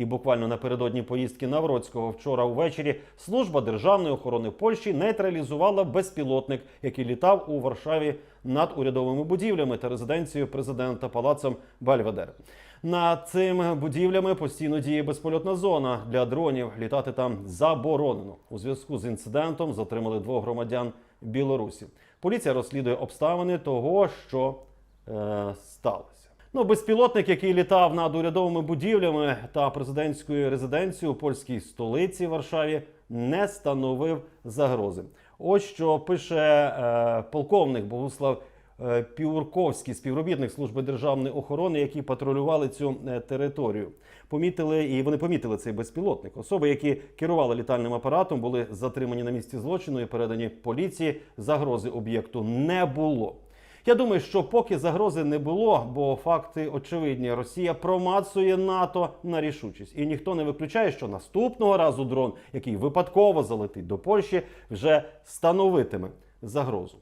І буквально напередодні поїздки Навроцького вчора увечері служба державної охорони Польщі нейтралізувала безпілотник, який літав у Варшаві над урядовими будівлями та резиденцією президента палацом Бальведер. Над цими будівлями постійно діє безпольотна зона для дронів. Літати там заборонено. У зв'язку з інцидентом затримали двох громадян Білорусі. Поліція розслідує обставини того, що е, сталося. Ну, безпілотник, який літав над урядовими будівлями та президентською резиденцією у польській столиці Варшаві, не становив загрози. Ось що пише е, полковник Богуслав е, Піурковський, співробітник служби державної охорони, які патрулювали цю е, територію. Помітили і вони помітили цей безпілотник. Особи, які керували літальним апаратом, були затримані на місці злочину і передані поліції. Загрози об'єкту не було. Я думаю, що поки загрози не було, бо факти очевидні, Росія промацує НАТО на рішучість, і ніхто не виключає, що наступного разу дрон, який випадково залетить до Польщі, вже становитиме загрозу.